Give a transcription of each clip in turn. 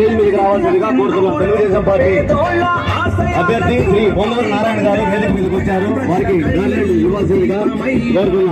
Stage మీదకి రావాల్సిందిగా కోరుతున్నాం. తెలుగుదేశం పార్టీ అభ్యర్థి శ్రీ పొంగూరు నారాయణ గారు వేదిక మీదకి వచ్చారు. వారికి ఇవ్వాల్సిందిగా కోరుతున్నాం.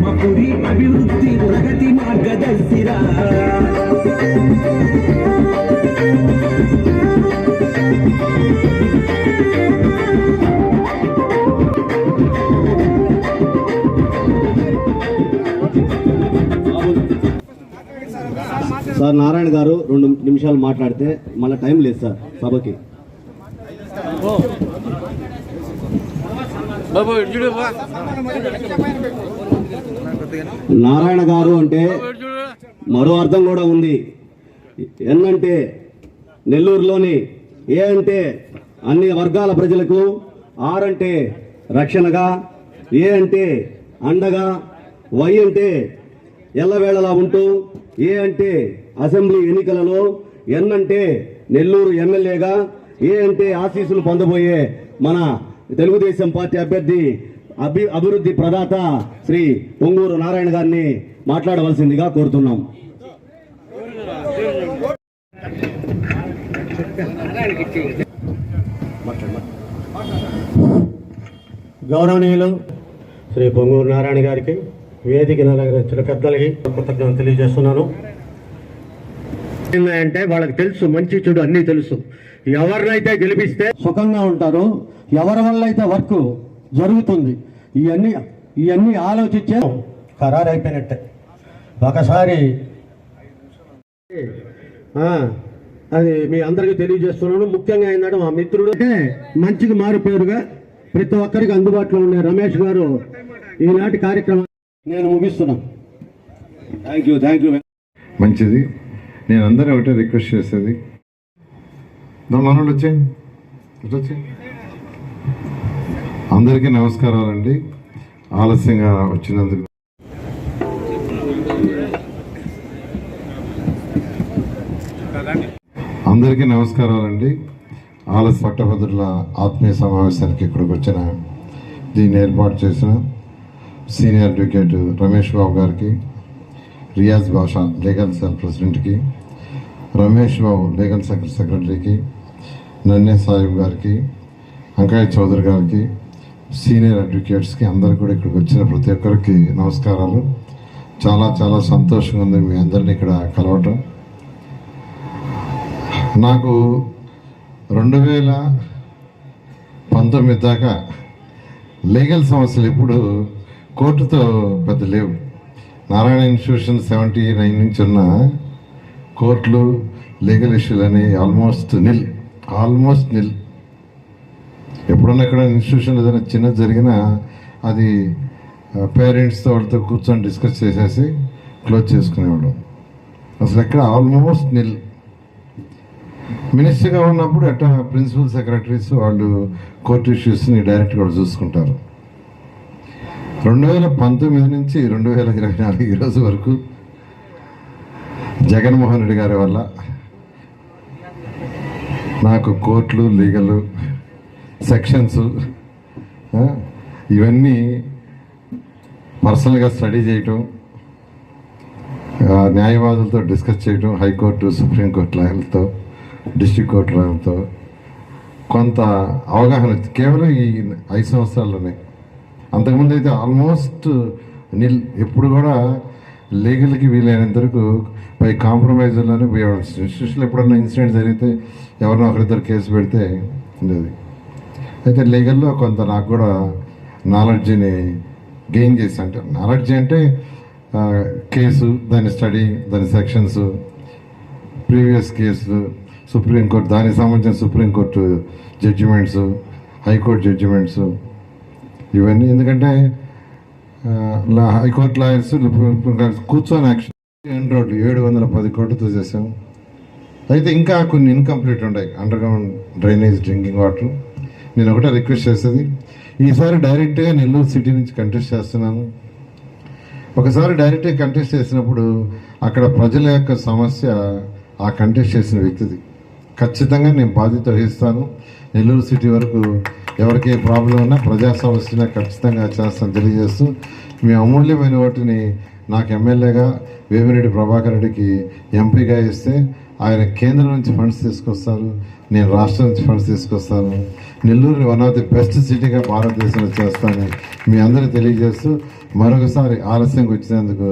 సింహపురి అభివృద్ధి ప్రగతి మార్గదర్శిరా. సార్ నారాయణ గారు రెండు నిమిషాలు మాట్లాడితే మళ్ళీ టైం లేదు సార్ సభకి. బాబు నారాయణ గారు అంటే మరో అర్థం కూడా ఉంది. ఎన్నంటే నెల్లూరులోని ఏ అంటే అన్ని వర్గాల ప్రజలకు ఆర్ అంటే రక్షణగా ఏ అంటే అండగా వై అంటే ఎల్లవేళలా ఉంటూ ఏ అంటే అసెంబ్లీ ఎన్నికలలో ఎన్ అంటే నెల్లూరు ఎమ్మెల్యేగా ఏ అంటే ఆశీస్సులు పొందబోయే మన తెలుగుదేశం పార్టీ అభ్యర్థి అభి అభివృద్ధి ప్రదాత శ్రీ పొంగూరు నారాయణ గారిని మాట్లాడవలసిందిగా కోరుతున్నాం. గౌరవనీయులు శ్రీ పొంగూరు నారాయణ గారికి వేదిక నలగరించిన పెద్దలకి కృతజ్ఞతలు తెలియజేస్తున్నాను. అంటే వాళ్ళకి తెలుసు మంచి చెడు అన్నీ తెలుసు. ఎవరినైతే గెలిపిస్తే సుఖంగా ఉంటారో ఎవరి వల్ల అయితే వర్క్ జరుగుతుంది ఇవన్నీ ఇవన్నీ ఆలోచించే ఖరారు అయిపోయినట్టే ఒకసారి ఆ, అది మీ అందరికీ తెలియజేస్తున్నాను. ముఖ్యంగా ఏంటంటే మా మిత్రుడు అంటే మంచికి మారిపోయారుగా ప్రతి ఒక్కరికి అందుబాటులో ఉండే రమేష్ గారు ఈనాటి కార్యక్రమం నేను ముగిస్తున్నాను థ్యాంక్ యూ థ్యాంక్ యూ మంచిది. నేను అందరూ ఒకటే రిక్వెస్ట్ చేసేది. నా మనోళ్ళు వచ్చేయండి. ఇటు వచ్చేయండి. అందరికీ నమస్కారాలండి. ఆలస్యంగా వచ్చినందుకు. అందరికీ నమస్కారాలండి. ఆలస్య పట్టభద్రుల ఆత్మీయ సమావేశానికి ఇక్కడికి వచ్చిన దీన్ని ఏర్పాటు చేసిన సీనియర్ అడ్వకేట్ రమేష్ బాబు గారికి రియాజ్ బాషా లీగల్ సెల్ ప్రెసిడెంట్కి రమేష్ బాబు లీగల్ సెక్రటరీకి నన్నే సాహిబ్ గారికి అంకాయ చౌదరి గారికి సీనియర్ అడ్వకేట్స్కి అందరు కూడా ఇక్కడికి వచ్చిన ప్రతి ఒక్కరికి నమస్కారాలు. చాలా చాలా సంతోషంగా ఉంది మీ అందరిని ఇక్కడ కలవటం. నాకు రెండు వేల పంతొమ్మిది దాకా లీగల్ సమస్యలు ఇప్పుడు కోర్టుతో పెద్ద లేవు. నారాయణ ఇన్స్టిట్యూషన్ సెవెంటీ నైన్ నుంచి ఉన్న కోర్టులు లీగల్ ఇష్యూలు అని ఆల్మోస్ట్ నిల్ ఆల్మోస్ట్ నిల్. ఎప్పుడన్నా ఎక్కడ ఇన్స్టిట్యూషన్ ఏదైనా చిన్న జరిగినా అది పేరెంట్స్తో వాళ్ళతో కూర్చొని డిస్కస్ చేసేసి క్లోజ్ చేసుకునేవాడు అసలు ఎక్కడ ఆల్మోస్ట్ నిల్ మినిస్టర్గా ఉన్నప్పుడు అట్లా ప్రిన్సిపల్ సెక్రటరీస్ వాళ్ళు కోర్టు ఇష్యూస్ని డైరెక్ట్గా వాళ్ళు చూసుకుంటారు. రెండు వేల పంతొమ్మిది నుంచి రెండు వేల ఇరవై నాలుగు ఈ రోజు వరకు జగన్మోహన్ రెడ్డి గారి వల్ల నాకు కోర్టులు లీగలు సెక్షన్స్ ఇవన్నీ పర్సనల్గా స్టడీ చేయటం న్యాయవాదులతో డిస్కస్ చేయటం హైకోర్టు సుప్రీంకోర్టు లాయర్లతో డిస్ట్రిక్ట్ కోర్టు లాయర్లతో కొంత అవగాహన కేవలం ఈ ఐదు సంవత్సరాల్లోనే. అంతకుముందు అయితే ఆల్మోస్ట్ నిల్ ఎప్పుడు కూడా లీగల్కి వీలైనంత వరకు పై కాంప్రమైజ్లోనే పోయేవాడు ఇన్స్టిట్యూషన్లో ఎప్పుడన్నా ఇన్సిడెంట్ జరిగితే ఎవరినో ఒకరిద్దరు కేసు పెడితే ఉండేది. అయితే లీగల్లో కొంత నాకు కూడా నాలెడ్జ్ని గెయిన్ చేసి అంటే నాలెడ్జ్ అంటే కేసు దాని స్టడీ దాని సెక్షన్స్ ప్రీవియస్ కేసులు సుప్రీంకోర్టు దానికి సంబంధించిన సుప్రీంకోర్టు జడ్జిమెంట్స్ హైకోర్టు జడ్జిమెంట్స్ ఇవన్నీ ఎందుకంటే లా- హైకోర్టు లాయర్స్ కూర్చొని యాక్షన్ ఎండ్ రోడ్లు ఏడు వందల పది కోట్లతో చేసాం అయితే ఇంకా కొన్ని ఇన్కంప్లీట్ ఉన్నాయి అండర్గ్రౌండ్ డ్రైనేజ్ డ్రింకింగ్ వాటర్. నేను ఒకటే రిక్వెస్ట్ చేస్తుంది. ఈసారి డైరెక్ట్గా నెల్లూరు సిటీ నుంచి కంటెస్ట్ చేస్తున్నాను. ఒకసారి డైరెక్ట్గా కంటెస్ట్ చేసినప్పుడు అక్కడ ప్రజల యొక్క సమస్య ఆ కంటెస్ట్ చేసిన వ్యక్తిది. ఖచ్చితంగా నేను బాధ్యత వహిస్తాను. నెల్లూరు సిటీ వరకు ఎవరికి ఏ ప్రాబ్లం ఉన్నా ప్రజా సమస్యన ఖచ్చితంగా చేస్తాను తెలియజేస్తూ మీ అమూల్యమైన వాటిని నాకు ఎమ్మెల్యేగా వేమిరెడ్డి ప్రభాకర్ రెడ్డికి ఎంపీగా ఇస్తే ఆయన కేంద్రం నుంచి ఫండ్స్ తీసుకొస్తారు నేను రాష్ట్రం నుంచి ఫండ్స్ తీసుకొస్తాను. Nellore one of the best సిటీగా భారతదేశంలో చేస్తానని మీ అందరూ తెలియజేస్తూ మరొకసారి ఆలస్యంగా వచ్చినందుకు